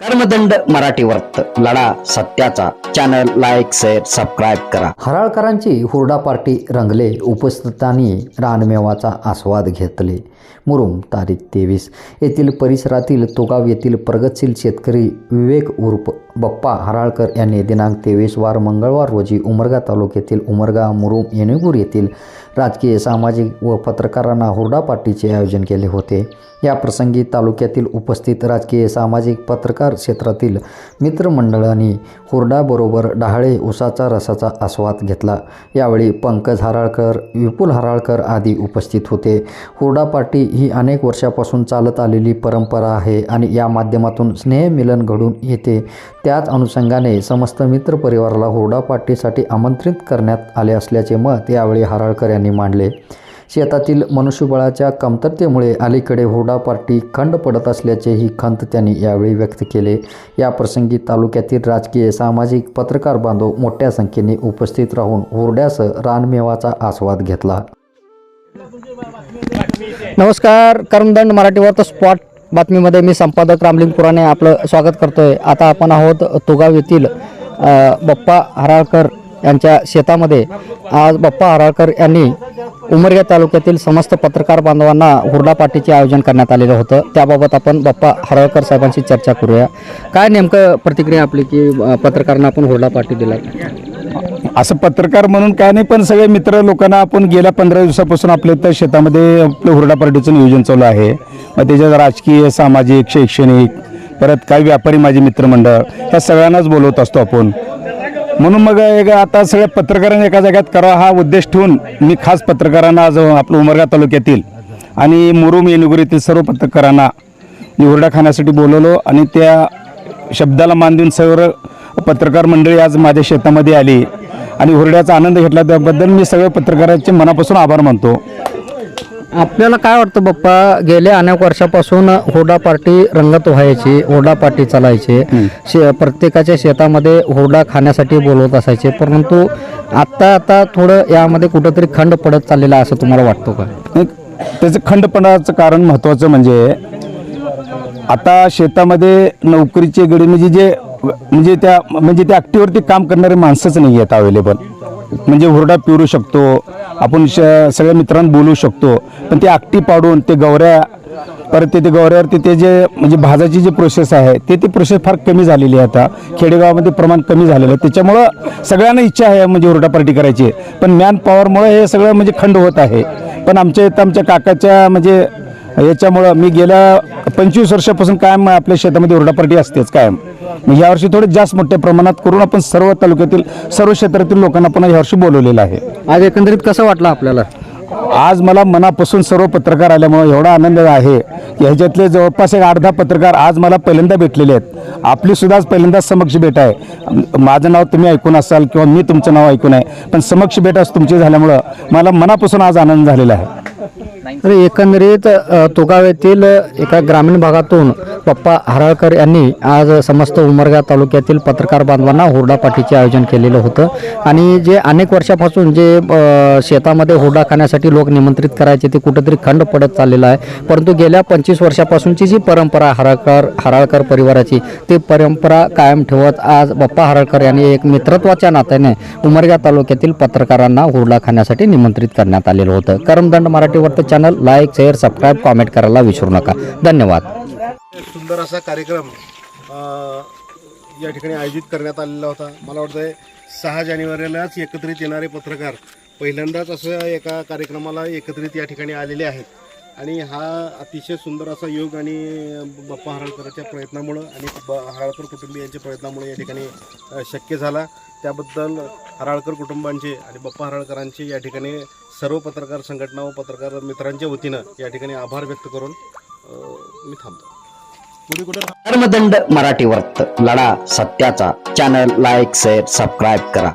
कर्मदंड मराठी वर्त लढा सत्याचा. चॅनल लाईक शेअर सबस्क्राईब करा. हराळकरांची हुरडा पार्टी रंगले. उपस्थितांनी रानमेवाचा आस्वाद घेतले. मुरुम तारीख तेवीस. येथील परिसरातील तोगाव येथील प्रगतशील शेतकरी विवेक उर्फ बप्पा हराळकर यांनी दिनांक तेवीस वार मंगळवार रोजी उमरगा तालुक्यातील उमरगा मुरुम येणेगूर येथील राजकीय सामाजिक व पत्रकारांना हुरडा पार्टीचे आयोजन केले होते. या प्रसंगी तालुक्यातील उपस्थित राजकीय सामाजिक पत्रकार क्षेत्रातील मित्रमंडळांनी हुरडाबरोबर डहाळे उसाचा रसाचा आस्वाद घेतला. यावेळी पंकज हराळकर विपुल हराळकर आदी उपस्थित होते. हुरडा पार्टी ही अनेक वर्षापासून चालत आलेली परंपरा आहे आणि या माध्यमातून स्नेहमिलन घडून येते. त्याच अनुषंगाने समस्त मित्र परिवाराला हुरडा पार्टीसाठी आमंत्रित करण्यात आले असल्याचे मत यावेळी हराळकर यांनी मांडले. शेतातील मनुष्यबळाच्या कमतरतेमुळे अलीकडे हुरडा पार्टी खंड पडत असल्याचेही खंत त्यांनी यावेळी व्यक्त केले. या प्रसंगी तालुक्यातील राजकीय सामाजिक पत्रकार बांधव मोठ्या संख्येने उपस्थित राहून हुरड्यासह रानमेवाचा आस्वाद घेतला. नमस्कार कर्मदंड मराठी वार्ता स्पॉट बातमीमध्ये मी संपादक रामलिंग पुराणे आपलं स्वागत करतोय. आता आपण आहोत तुगाव येथील बप्पा हराळकर यांच्या शेतामध्ये. आज बप्पा हराळकर यांनी उमरगा तालुक्यातील समस्त पत्रकार बांधवांना हुरडा पार्टीचे आयोजन करण्यात आलेलं होतं. त्याबाबत आपण बप्पा हराळकर साहेबांशी चर्चा करूया. काय नेमकं प्रतिक्रिया आपली की पत्रकारांना आपण हुरडा पार्टी दिला असं पत्रकार म्हणून काय नाही पण सगळे मित्र लोकांना आपण गेल्या पंधरा दिवसापासून आपल्या इथं शेतामध्ये आपलं हुरडा पार्टीचं नियोजन चालू आहे. मग त्याच्यात राजकीय सामाजिक शैक्षणिक परत काही व्यापारी माझे मित्रमंडळ ह्या सगळ्यांनाच बोलवत असतो आपण. म्हणून मग एक आता सगळ्या पत्रकारांनी एका जाग्यात करावा हा उद्देश ठेवून मी खास पत्रकारांना आज आपलं उमरगा तालुक्यातील आणि मुरुम येणुगुर येथील सर्व पत्रकारांना मी हुरडा खाण्यासाठी बोलवलो आणि त्या शब्दाला मान देऊन सर्व पत्रकार मंडळी आज माझ्या शेतामध्ये आली. आणि हुरड्याचा आनंद घेतला त्याबद्दल मी सगळ्या पत्रकारांचे मनापासून आभार मानतो. आपल्याला काय वाटतं बाप्पा गेल्या अनेक वर्षापासून हुरडा पार्टी रंगत व्हायची हुरडा पार्टी चालायची शे प्रत्येकाच्या शेतामध्ये हुरडा खाण्यासाठी बोलवत असायचे परंतु आत्ता आता थोडं यामध्ये कुठंतरी खंड पडत चाललेला आहे असं तुम्हाला वाटतो का? त्याचं खंडपणाचं कारण महत्त्वाचं म्हणजे आता शेतामध्ये नोकरीचे गडी म्हणजे जे म्हणजे त्या म्हणजे त्या ॲक्टिव्हवरती काम करणारे माणसंच नाही आहेत अवेलेबल म्हणजे हुरडा पिरू शकतो आपण श सगळ्या मित्रांना बोलू शकतो पण ते आकटी पाडून ते गवऱ्या परत ते ते गवऱ्यावरती ते जे म्हणजे भाजाची जी प्रोसेस आहे ते ती प्रोसेस फार कमी झालेली आहे आता. खेडेगावामध्ये प्रमाण कमी झालेलं आहे. त्याच्यामुळं सगळ्यांना इच्छा आहे म्हणजे हुरडा पार्टी करायची. पण मॅन पॉवरमुळे हे सगळं म्हणजे खंड होत आहे. पण आमच्या इथं आमच्या काकाच्या म्हणजे याच्यामुळं मी गेल्या पंचवीस वर्षापासून कायम आपल्या शेतामध्ये हुरडा पार्टी असतेच कायम. मग यावर्षी थोडे जास्त मोठ्या प्रमाणात करून आपण सर्व तालुक्यातील सर्व क्षेत्रातील लोकांना पण यावर्षी बोलवलेलं आहे. आज एकंदरीत कसं वाटलं आपल्याला? आज मला मनापासून सर्व पत्रकार आल्यामुळे एवढा आनंद आहे. ह्याच्यातले जवळपास एक अर्धा पत्रकार आज मला पहिल्यांदा भेटलेले आहेत. आपली सुद्धा आज पहिल्यांदाच समक्ष भेट आहे. माझं नाव तुम्ही ऐकून असाल किंवा मी तुमचं नाव ऐकून आहे पण समक्ष भेट आज तुमची झाल्यामुळं मला मनापासून आज आनंद झालेला आहे. तर एकंदरीत तुगाव येथील एका ग्रामीण भागातून पप्पा हराळकर यांनी आज समस्त उमरगा तालुक्यातील पत्रकार बांधवांना हुरडा पाठीचे आयोजन केलेलं होतं. आणि जे अनेक वर्षापासून जे शेतामध्ये हुरडा खाण्यासाठी लोक निमंत्रित करायचे ते कुठंतरी खंड पडत चाललेलं आहे. परंतु गेल्या पंचवीस वर्षापासूनची जी परंपरा हराळकर हराळकर परिवाराची ती परंपरा कायम ठेवत आज बाप्पा हराळकर यांनी एक मित्रत्वाच्या नात्याने उमरगा तालुक्यातील पत्रकारांना हुरडा खाण्यासाठी निमंत्रित करण्यात आलेलं होतं. करमदंड मराठीवरचं channel like share subscribe comment करायला विसरू नका. धन्यवाद. सुंदर असा कार्यक्रम या ठिकाणी आयोजित करण्यात आलेला होता. मला वाटतं सहा जानेवारीलाच एकत्रित येणारे पत्रकार पहिल्यांदाच असं एका कार्यक्रमाला एकत्रित या ठिकाणी आलेले आहेत. आणि हा अतिशय सुंदर असा योग आणि बाप्पा हराळकरच्या प्रयत्नामुळं आणि ब हराळकर कुटुंबियांच्या प्रयत्नामुळे या ठिकाणी शक्य झाला. त्याबद्दल हराळकर कुटुंबांचे आणि बाप्पा हराळकरांचे या ठिकाणी सर्व पत्रकार संघटना व पत्रकार मित्रांच्या वतीनं या ठिकाणी आभार व्यक्त करून मी थांबतो. पुढे कर्मदंड मराठी वर्त लढा सत्याचा. चॅनल लाईक शेअर सबस्क्राईब करा.